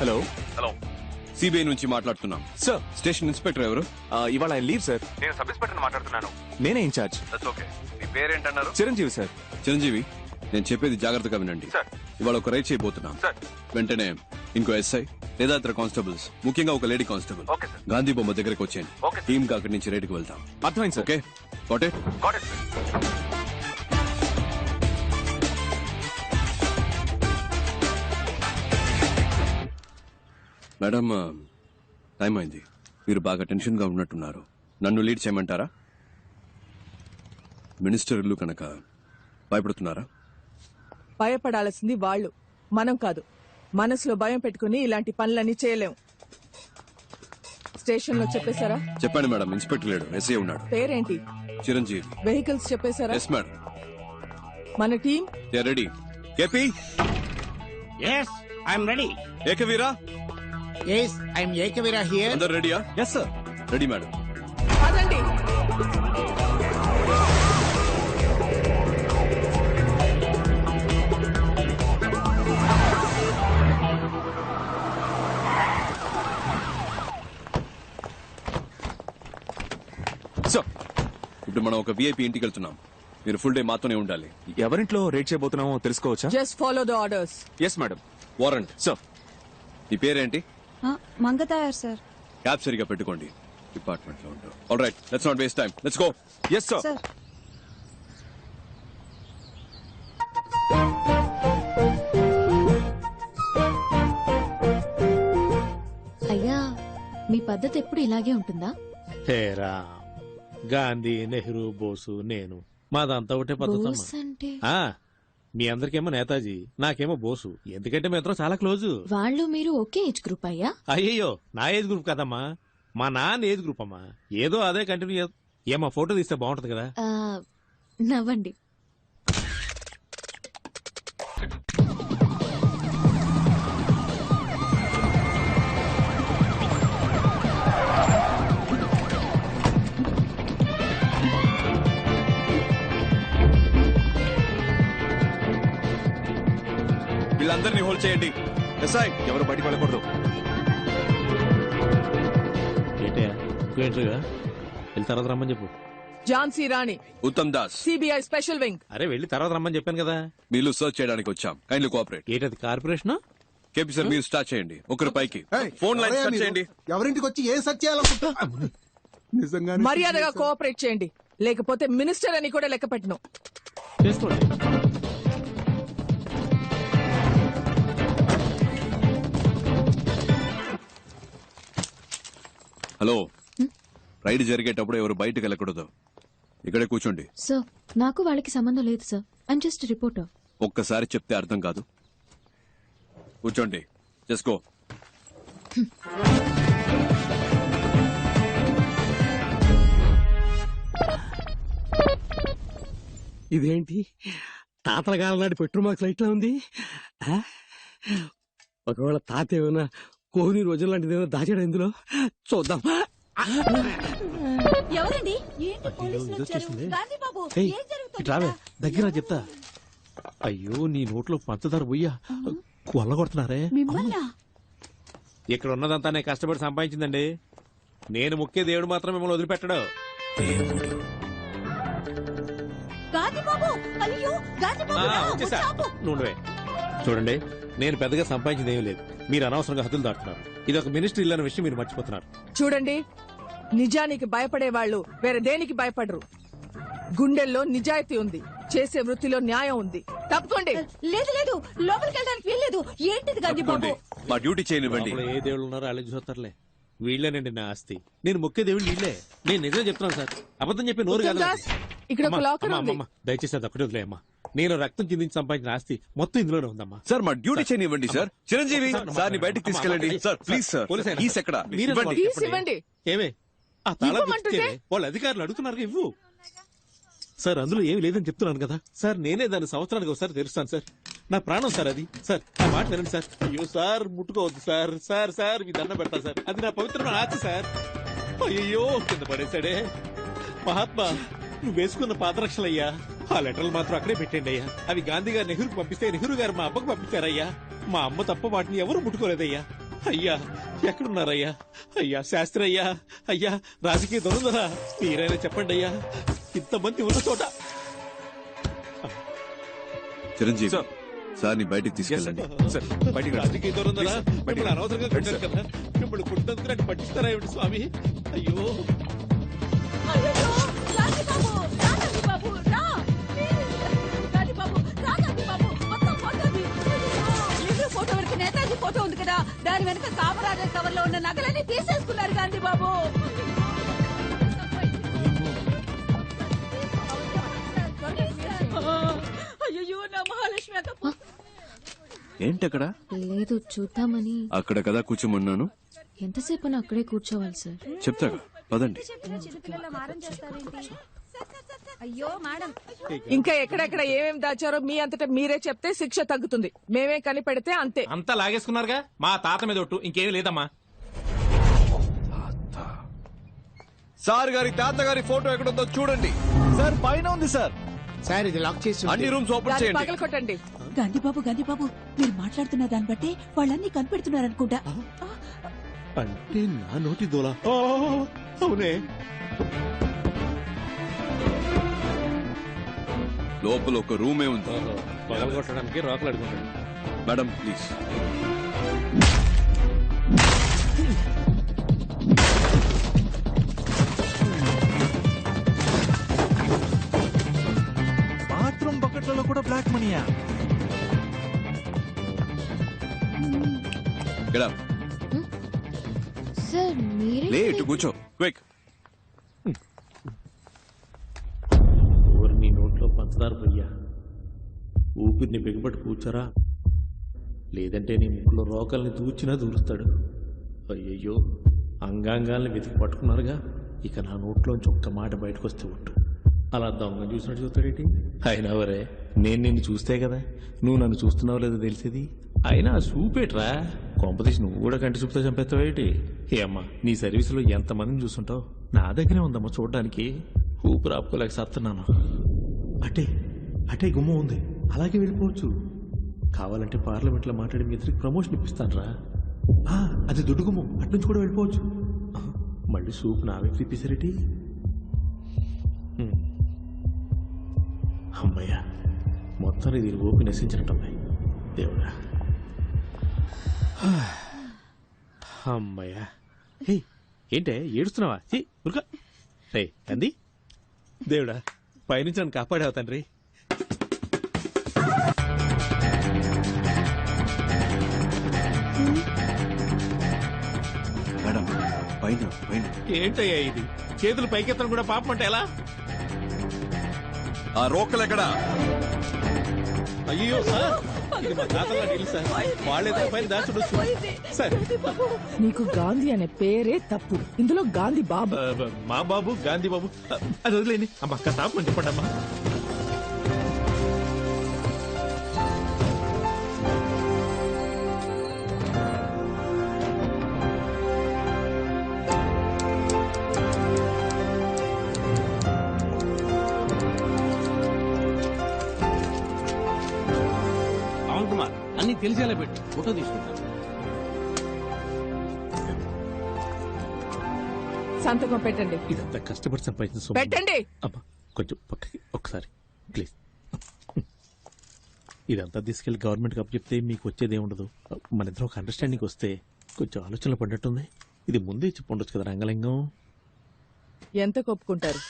Hello. Hello. CBI నుంచి మాట్లాడుతున్నాం. Sir. Station inspector ఎవరు? ఇవాళ ఆయన లీవ్ సార్. నేను సబ్ ఇన్స్పెక్టర్ మాట్లాడుతున్నాను. నేనే ఇన్ఛార్జ్ దట్స్ ఓకే మీ పేరేంటన్నారు? చిరంజీవి సార్. చిరంజీవి నేను చెప్పేది జాగ్రత్తగా వినండి. సార్. ఇవాళ ఒక రైడ్ చేయబోతున్నాం. సార్. వెంటనే ఇంకో ఎస్ఐ లేదా ఇతర కానిస్టేబుల్స్ ముఖ్యంగా ఒక lady constable. Okay sir Gandhi బొమ్మ దగ్గరకు వచ్చేయండి. టీమ్గా అక్కడి నుంచి రైడ్కి వెళ్తాం. అర్థమైంది sir. Okay? Okay got it madam time అయింది. మీరు బాగా టెన్షన్గా ఉన్నట్టున్నారు. నన్ను లీడ్ చేయమంటారా? మినిస్టర్లు కనుక భయపడుతున్నారా? భయపడాల్సింది వాళ్ళు. మనం కాదు. మనసులో భయం పెట్టుకుని ఇలాంటి పనులన్నీ చేయలేం. స్టేషన్లో చెప్పేశారా? చెప్పండి మేడం ఇన్స్పెక్టర్ లేడు. ఎస్ఐ ఉన్నాడు. పేరేంటి? చిరంజీవి. వెహికల్స్ చెప్పేశారా? ఎస్ మేడం మన team? Ready KP Yes, I'm ready. Ekavira? Yes, I'm Ekavira here. అందరు రెడీయా? Yes sir ready madam. పదండి సార్ ఇప్పుడు మనం ఒక విఐపి ఇంటికి వెళ్తున్నాం. మీరు ఫుల్ డే మాతోనే ఉండాలి. ఎవరింట్లో రేట్ చేయబోతున్నామో తెలుసుకోవచ్చా? Just follow the orders yes madam warrant sir మీ పేరేంటి? మంగతాయారు సార్. క్యాబ్ సరిగా పెట్టుకోండి. డిపార్ట్మెంట్లో ఉంటారు all right let's not waste time let's go yes sir. Sir అయ్యా మీ పద్ధతి ఎప్పుడు ఇలాగే ఉంటుందా? హేరా గాంధీ నెహ్రూ బోసు నేను. మాదంతా ఒకటే పద్ధతి అంటే? మీ అందరికేమో నేతాజీ నాకేమో బోసు. ఎందుకంటే మీ ఇద్దరం చాలా క్లోజు. వాళ్ళు మీరు ఒకే ఏజ్ గ్రూప్ అయ్యా? అయ్యయ్యో నా ఏజ్ గ్రూప్ కదమ్మా. మా నాన్న ఏజ్ గ్రూప్ అమ్మా. ఏదో అదే కంటిన్యూ. ఏమా ఫోటో తీస్తే బాగుంటది కదా. ఆ, నవ్వండి. వీళ్ళందరినీ హోల్డ్ చేయండి. ఎస్ఐ ఎవరు బయటికి వెళ్ళకూడదు. తర్వాత రమ్మని చెప్పు. Jhansi Rani Uttam Das. CBI special wing. అరే వెళ్ళి తర్వాత రమ్మని చెప్పాను కదా. మీలు సర్చ్ చేయడానికి వచ్చాం. కైండ్లీ కోఆపరేట్ ఏంటది కార్పొరేషన్? కేపీ సార్ మీరు స్టార్ట్ చేయండి. ఒకరి పైకి ఫోన్ లైన్ కట్ చేయండి. ఎవరింటికి వచ్చి ఏం సెర్చ్ చేయాలనుకుంటా? మర్యాదగా కోఆపరేట్ చేయండి. లేకపోతే మినిస్టర్ అని కూడా లెక్క పెట్టను. చేసుకోండి. హలో. రైడ్ జరిగేటప్పుడు ఎవరు బయటకు వెళ్ళకూడదు. ఇక్కడే కూర్చోండి. సార్ నాకు వాళ్ళకి సంబంధం లేదు సార్. ఐమ్ జస్ట్ రిపోర్టర్ ఒక్కసారి చెప్తే అర్థం కాదు. కూర్చోండి. చేసుకో ఇదేంటి? తాతల కాలం నాటి పెట్రోల్ మార్క్స్ లైట్ లా ఉంది? ఒకవేళ తాత ఏమైనా కోహ్లీ రోజుల లాంటిది ఏమైనా దాచాడు ఇందులో. చూద్దాం. ఎవరండి? ఏంటి పోలీసులు ఇదో వచ్చారు? చేసిందే. గాంధీ బాబు ఏయ్, ఏం జరుగుతుంది ఇటు రావే దగ్గర చెప్తా. అయ్యో నీ నోట్లో పంచదార పోయ్యా. కొల్లగొడుతున్నారే. మిమ్మల్ని? ఇక్కడ ఉన్నదంతా నేను కష్టపడి సంపాదించిందండి. నేను ముఖ్య దేవుడు మాత్రం మిమ్మల్ని వదిలిపెట్టడు. గాంధీ బాబు అయ్యో గాంధీ ఆ, బాబు రా, వచ్చేసా. వచ్చాపు. నుండే చూడండి నేను పెద్దగా సంపాదించింది ఏమీ లేదు. మీరు అనవసరంగా హద్దులు దాటుతున్నారు. ఇది ఒక మినిస్ట్రీ ఇల్లు అనే విషయం మీరు మర్చిపోతున్నారు. చూడండి నిజానికి భయపడే వాళ్ళు వేరే దేనికి భయపడరు. గుండెల్లో నిజాయితీ ఉంది చేసే వృత్తిలో న్యాయం ఉంది. తప్పుకోండి. లేదు లేదు లోపలికి వెళ్ళడానికి వీల్లేదు. ఏంటిది గాంధీ బాబు? మా డ్యూటీ చేయనివ్వండి. లోపల ఏ దేవుళ్ళు ఉన్నారో వాళ్ళకి చూస్తారులే. వీళ్ళేనండి నా ఆస్తి. నేను ముఖ్య దేవుడు వీళ్ళే. నేను నిజం చెప్తున్నాను సార్. అబద్ధం చెప్పి నోరు కాదు ఇక్కడ ఒక అమ్మా, లాకర్ అమ్మా, ఉంది. అమ్మా, దయచేసి అది ఒక్కటే వదిలే అమ్మా నేను రక్తం చిందించి సంపాదించిన ఆస్తి మొత్తం ఇందులోనే ఉందమ్మా. సార్ మా డ్యూటీ చేయనివ్వండి సార్. చిరంజీవి సార్, ని బయటికి తీసుకెళ్ళండి. Sir please sir. Police is ఎక్కడ మీరే ఇవ్వండి. ఇవ్వండి. ఏమే? ఆ తాళం ఇవ్వమంటుంటే? వాళ్ళు అధికారులు అడుగుతున్నారు ఇవ్వు. సార్ అందులో ఏమి లేదని చెప్తున్నాను కదా. సార్ నేనే దాన్ని సంవత్సరానికి ఒకసారి తెరుస్తాను సార్. నా ప్రాణం సార్ అది. సార్ నా మాట వినండి సార్. అయ్యో సార్ ముట్టుకోవద్దు సార్. సార్ సార్ మీ దండం పెడతా సార్. అది నా పవిత్రమైన ఆశ సార్. అయ్యో కింద పడేశాడే. మహాత్మా నువ్వు వేసుకున్న పాదరక్షలయ్యా. ఆ లెటర్లు మాత్రం అక్కడే పెట్టండి అయ్యా. అవి గాంధీ గారు నెహ్రూకి పంపిస్తే నెహ్రూ గారు మా అబ్బకు పంపించారయ్యా. మా అమ్మ తప్ప వాటిని ఎవరు ముట్టుకోలేదయ్యా. అయ్యా ఎక్కడున్నారయ్యా? అయ్యా శాస్త్రి అయ్యా అయ్యా రాజకీయ దొరుకుదరా మీరైనా చెప్పండి అయ్యా. ఇంతమంది ఉన్న చోట. చిరంజీవి సార్. బయటికి తీసుకెళ్ళండి. సార్ బయటికి. రాజకీయ. మిమ్మల్ని అనవసరంగా sir. కదా. మిమ్మల్ని కుట్టినందుకు నాకు పట్టిస్తారా ఏమిటి స్వామి? అయ్యో. రా దాని వెనక కామరాజర్ కవర్లో ఉన్న నగలన్నీ తీసేసుకున్నారు గాంధీ బాబు. అయ్యో నా మహాలక్ష్మి అక్క. ఏంటక్కడ? లేదు చూద్దామని. అక్కడ కదా కూర్చోమన్నాను. ఎంతసేపు అక్కడే కూర్చోవాలి సార్. చెప్తాగా పదండి. అయ్యో మేడం. ఇంకా ఎక్కడెక్కడ ఏమేం దాచారో మీ అంతటా మీరే చెప్తే శిక్ష తగ్గుతుంది. మేమే కనిపెడితే అంతే. అంతా లాగేసుకున్నారుగా? మా తాత మీద ఒట్టు ఇంకేమీ లేదమ్మా. సార్ గారి తాత గారి ఫోటో ఎక్కడుందో చూడండి. సార్ పైన ఉంది సార్. సార్ ఇది లాక్ చేసి అన్ని రూమ్స్ ఓపెన్ చేయండి. పగల కొట్టండి. గాంధీబాబు గాంధీబాబు మీరు మాట్లాడుతున్న దాన్ని బట్టి వాళ్ళన్నీ కనిపెడుతున్నారు అనుకుంటా అంటే నా నోటి దోల. అవునే. లోపల ఒక రూమే ఉంది. పగలగొట్టడానికి రాకలు అడుగుతాడు. Madam please. బాత్రూమ్ బకెట్లలో కూడా బ్లాక్ మనీయా? గడా సార్ మీరే లే ఇటు కూర్చో. క్విక్ ఊరి నీ నోట్లో పంచదార పొయ్యా ఊపిరిని బిగబట్టి కూర్చోరా. లేదంటే నీ ముక్కులో రోకల్ని దూచినా దూరుస్తాడు. అయ్యయ్యో అంగాంగాల్ని వెతికి పట్టుకున్నారుగా. ఇక నా నోట్లోంచి ఒక్క మాట బయటకు వస్తే ఒట్టు. అలా దొంగ చూసినట్టు చూస్తాడేటి అయినా వరే నేను నిన్ను చూస్తే కదా. నువ్వు నన్ను చూస్తున్నావు లేదో తెలిసేది? అయినా చూపేట్రా. కొంపతీసి నువ్వు కూడా కంటి చూపుతో చంపేస్తావేటి ఏమ్మా అమ్మా నీ సర్వీసులో ఎంతమందిని చూస్తుంటావు? నా దగ్గరే ఉందమ్మా చూడడానికి. ఊపిరి ఆపుకోలేక సత్తున్నాను. అటే అటే గుమ్మ ఉంది. అలాగే వెళ్ళిపోవచ్చు. కావాలంటే పార్లమెంట్లో మాట్లాడి మీ ఇద్దరికి ప్రమోషన్ ఇప్పిస్తాను రా అది దొడ్డు గుమ్మం. అటు నుంచి కూడా వెళ్ళిపోవచ్చు. మళ్ళీ సూప్ నావే వ్యక్తి అమ్మయ్యా మొత్తాన్ని దీని ఓపి నశించినట్టమ్మాయి. దేవుడా. అమ్మయ్యా. హే ఏంటే ఏడుస్తున్నావా? హే ఉరుక రే అంది దేవుడా. పైనుంచి నన్ను కాపాడావు తండ్రి. మేడం పైన పైన. ఏంటయ్యా ఇది? చేతులు పైకెత్తడం కూడా పాపం అంటే ఎలా? ఆ రోకలు ఎక్కడా? అయ్యో సార్! ఇది మా తాతల ఇల్లు సార్. వాళ్ళేదో పైన దాచుడొచ్చు సార్. నీకు గాంధీ అనే పేరే తప్పు. ఇందులో గాంధీ బాబు. మా బాబు గాంధీ బాబు. అది వదిలేండి అమ్మ తాపమని చెప్పండి అమ్మా అన్ని తెలిసేలా పెట్టి. ఫోటో తీసుకుంటాను సంతకం పెట్టండి. ఇదంతా కష్టపడి సంపాదించిన సొమ్ము. పెట్టండి. అమ్మా కొంచెం పక్కకి ఒకసారి ప్లీజ్. ఇదంతా తీసుకెళ్ళి గవర్నమెంట్కి అప్పచెప్తే మీకు వచ్చేది ఏముండదు మన ఇద్దరం ఒక అండర్స్టాండింగ్ వస్తే కొంచెం ఆలోచనలు పడినట్టుంది. ఇది ముందే చెప్పి ఉండొచ్చు కదా రంగలింగం. ఎంత కొప్పుకుంటారు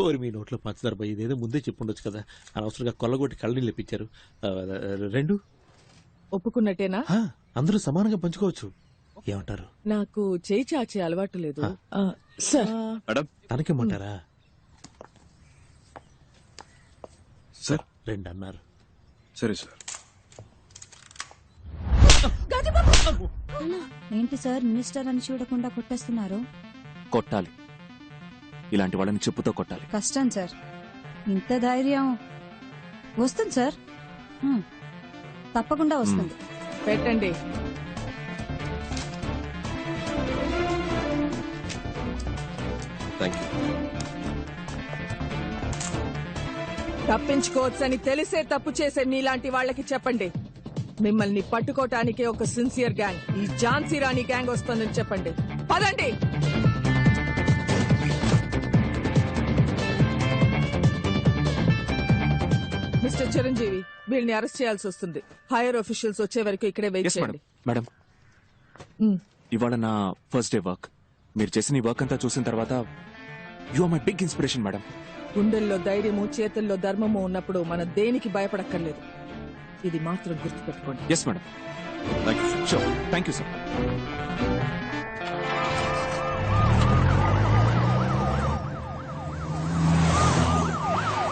ఓరి మీ నోట్లో పంచదార పోయి ఇదేదో ముందే చెప్పి ఉండొచ్చు కదా. అనవసరంగా కొల్లగొట్టి కళ్ళని లేపించారు. ఆ, రెండు? ఒప్పుకున్నట్టేనా? ఆ, అందరూ సమానంగా పంచుకోవచ్చు. ఏమంటారు? నాకు చేయి చాచే అలవాటు లేదు. ఆ, సార్ మేడం. తనకేమంటారా? సార్. రెండు అన్నారు సరే. సార్ ఏంటి సార్ మినిస్టర్ అని చూడకుండా కొట్టేస్తున్నారు? కొట్టాలి. ఇలాంటి వాళ్ళని చెప్పుతో కొట్టాలి. కష్టం సార్. ఇంత ధైర్యం. వస్తుంది సార్. హ్మ్. తప్పకుండా వస్తుంది. పెట్టండి. థ్యాంక్ యూ తప్పించుకోవచ్చని తెలిసే తప్పు చేసే మీలాంటి వాళ్ళకి చెప్పండి. మిమ్మల్ని పట్టుకోటానికే ఒక సిన్సియర్ గ్యాంగ్. ఈ ఝాన్సీ రాణి గ్యాంగ్ వస్తుందని చెప్పండి. పదండి. మిస్టర్ చిరంజీవి వీళ్ళని అరెస్ట్ చేయాల్సి వస్తుంది. హైయర్ ఆఫీషియల్స్ వచ్చే వరకు ఇక్కడే వెయిట్ ఎస్ మేడం చేయండి. మేడం మ్. ఇవాళ నా ఫస్ట్ డే వర్క్. మీరు చేసిన ఈ వర్క్ అంతా చూసిన తర్వాత you are my big inspiration madam గుండెల్లో ధైర్యము చేతుల్లో ధర్మము ఉన్నప్పుడు మన దేనికి భయపడక్కర్లేదు. ఇది మాత్రం గుర్తుపెట్టుకోండి. Yes madam thank you sure thank you sir